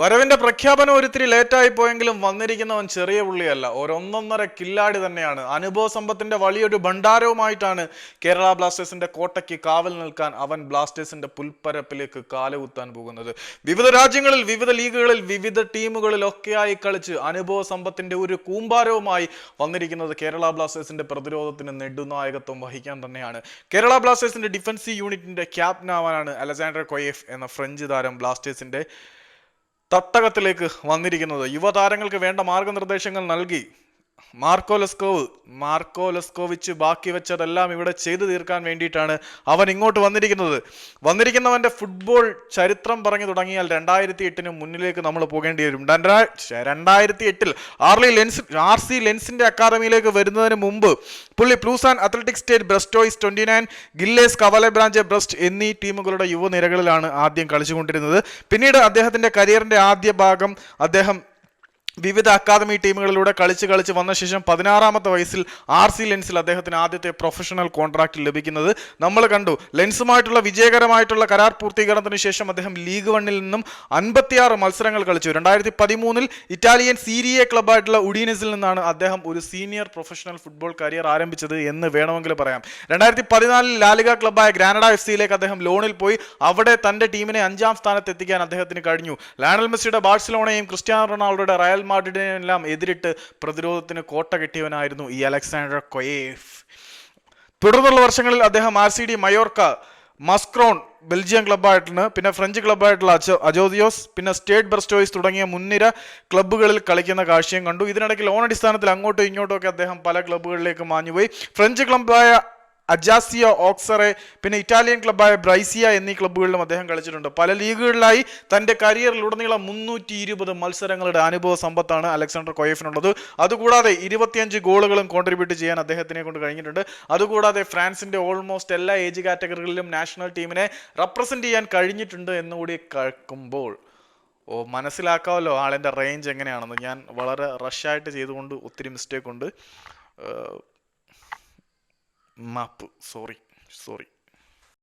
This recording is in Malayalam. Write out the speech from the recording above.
വരവിന്റെ പ്രഖ്യാപനം ഒരിത്തിരി ലേറ്റായി പോയെങ്കിലും വന്നിരിക്കുന്നവൻ ചെറിയ പുള്ളിയല്ല. ഒരൊന്നൊന്നര കില്ലാടി തന്നെയാണ്. അനുഭവ സമ്പത്തിന്റെ വലിയൊരു ഭണ്ഡാരവുമായിട്ടാണ് കേരള ബ്ലാസ്റ്റേഴ്സിന്റെ കോട്ടയ്ക്ക് കാവൽ നിൽക്കാൻ അവൻ ബ്ലാസ്റ്റേഴ്സിന്റെ പുൽപ്പരപ്പിലേക്ക് കാലുകുത്താൻ പോകുന്നത്. വിവിധ രാജ്യങ്ങളിൽ വിവിധ ലീഗുകളിൽ വിവിധ ടീമുകളിലൊക്കെയായി കളിച്ച് അനുഭവ സമ്പത്തിന്റെ ഒരു കൂമ്പാരവുമായി വന്നിരിക്കുന്നത് കേരള ബ്ലാസ്റ്റേഴ്സിന്റെ പ്രതിരോധത്തിന് നെടുനായകത്വം വഹിക്കാൻ തന്നെയാണ്. കേരള ബ്ലാസ്റ്റേഴ്സിന്റെ ഡിഫൻസീവ് യൂണിറ്റിന്റെ ക്യാപ്റ്റനാവാനാണ് അലക്സാണ്ടർ കൊയേഫ് എന്ന ഫ്രഞ്ച് താരം ബ്ലാസ്റ്റേഴ്സിന്റെ തട്ടകത്തിലേക്ക് വന്നിരിക്കുന്നത്. യുവതാരങ്ങൾക്ക് വേണ്ട മാർഗനിർദ്ദേശങ്ങൾ നൽകി. മാർക്കോ ലെസ്കോവ് മാർക്കോ ലെസ്കോവിച്ച് ബാക്കി വെച്ചതെല്ലാം ഇവിടെ ചെയ്തു തീർക്കാൻ വേണ്ടിയിട്ടാണ് അവൻ ഇങ്ങോട്ട് വന്നിരിക്കുന്നത്. വന്നിരിക്കുന്നവന്റെ ഫുട്ബോൾ ചരിത്രം പറഞ്ഞു തുടങ്ങിയാൽ രണ്ടായിരത്തി എട്ടിന് മുന്നിലേക്ക് നമ്മൾ പോകേണ്ടി വരും. രണ്ടായിരത്തി എട്ടിൽ ആർലി ലെൻസ് ആർ സി ലെൻസിന്റെ അക്കാദമിയിലേക്ക് വരുന്നതിന് മുമ്പ് പുള്ളി പ്ലൂസാൻ അത്ലറ്റിക് സ്റ്റേറ്റ് ബ്രസ്റ്റോയ്സ് ട്വന്റി നയൻ ഗില്ലേസ് കവല ബ്രാഞ്ച് ബ്രസ്റ്റ് എന്നീ ടീമുകളുടെ യുവനിരകളിലാണ് ആദ്യം കളിച്ചുകൊണ്ടിരുന്നത്. പിന്നീട് അദ്ദേഹത്തിന്റെ കരിയറിന്റെ ആദ്യ ഭാഗം അദ്ദേഹം വിവിധ അക്കാദമി ടീമുകളിലൂടെ കളിച്ച് കളിച്ച് വന്ന ശേഷം പതിനാറാമത്തെ വയസ്സിൽ ആർ സി ലെൻസിൽ അദ്ദേഹത്തിന് ആദ്യത്തെ പ്രൊഫഷണൽ കോൺട്രാക്ട് ലഭിക്കുന്നത്. നമ്മൾ കണ്ടു. ലെൻസുമായിട്ടുള്ള വിജയകരമായിട്ടുള്ള കരാർ പൂർത്തീകരണത്തിന് ശേഷം അദ്ദേഹം ലീഗ് വണ്ണിൽ നിന്നും അൻപത്തിയാറ് മത്സരങ്ങൾ കളിച്ചു. രണ്ടായിരത്തി പതിമൂന്നിൽ ഇറ്റാലിയൻ സീരിയ ക്ലബ്ബായിട്ടുള്ള ഉഡീനസിൽ നിന്നാണ് അദ്ദേഹം ഒരു സീനിയർ പ്രൊഫഷണൽ ഫുട്ബോൾ കരിയർ ആരംഭിച്ചത് എന്ന് വേണമെങ്കിൽ പറയാം. രണ്ടായിരത്തി പതിനാലിൽ ലാലിക ക്ലബ്ബായ ഗ്രാനഡ എഫ് സിയിലേക്ക് അദ്ദേഹം ലോണിൽ പോയി. അവിടെ തന്റെ ടീമിനെ അഞ്ചാം സ്ഥാനത്ത് എത്തിക്കാൻ അദ്ദേഹത്തിന് കഴിഞ്ഞു. ലാനൽ മെസ്സിയുടെ ബാഴ്സലോണയും ക്രിസ്ത്യാനോ റൊണാൾഡോയുടെ റയൽ മാഡ്രിഡിനെയും എല്ലാം എതിരിട്ട് പ്രതിരോധത്തിന് കോട്ട കെട്ടിയവനായിരുന്നു ഈ അലക്സാണ്ടർ കൊയേഫ്. തുടർന്നുള്ള വർഷങ്ങളിൽ അദ്ദേഹം R C D Mallorca Mouscron Belgium ക്ലബ്ബായിട്ടാണ് പിന്നെ ഫ്രഞ്ച് ക്ലബ്ബായിട്ടുള്ള അജോ അജോദിയോസ് പിന്നെ സ്റ്റേറ്റ് ബ്രസ്റ്റോയ്സ് തുടങ്ങിയ മുൻനിര ക്ലബ്ബുകളിൽ കളിക്കുന്ന കാഴ്ചയും കണ്ടു. ഇതിനിടയ്ക്ക് ലോൺ അടിസ്ഥാനത്തിൽ അങ്ങോട്ടും ഇങ്ങോട്ടും ഒക്കെ അദ്ദേഹം പല ക്ലബ്ബുകളിലേക്ക് മാഞ്ഞുപോയി. ഫ്രഞ്ച് ക്ലബ്ബായ അജാസിയ ഓക്സറെ പിന്നെ ഇറ്റാലിയൻ ക്ലബ്ബായ ബ്രൈസിയ എന്നീ ക്ലബ്ബുകളിലും അദ്ദേഹം കളിച്ചിട്ടുണ്ട്. പല ലീഗുകളിലായി തന്റെ കരിയറിലുടനീളം മുന്നൂറ്റി ഇരുപത് മത്സരങ്ങളുടെ അനുഭവ സമ്പത്താണ് അലക്സാണ്ടർ കൊയഫിനുള്ളത്. അതുകൂടാതെ ഇരുപത്തിയഞ്ച് ഗോളുകളും കോൺട്രിബ്യൂട്ട് ചെയ്യാൻ അദ്ദേഹത്തിനെ കൊണ്ട് കഴിഞ്ഞിട്ടുണ്ട്. അതുകൂടാതെ ഫ്രാൻസിന്റെ ഓൾമോസ്റ്റ് എല്ലാ ഏജ് കാറ്റഗറികളിലും നാഷണൽ ടീമിനെ റെപ്രസെന്റ് ചെയ്യാൻ കഴിഞ്ഞിട്ടുണ്ട് എന്നുകൂടി കേൾക്കുമ്പോൾ ഓ മനസ്സിലാക്കാമല്ലോ ആളിന്റെ റേഞ്ച് എങ്ങനെയാണെന്ന്. ഞാൻ വളരെ റഷായിട്ട് ചെയ്തുകൊണ്ട് ഒത്തിരി മിസ്റ്റേക്ക് ഉണ്ട്. മാപ്പ് സോറി സോറി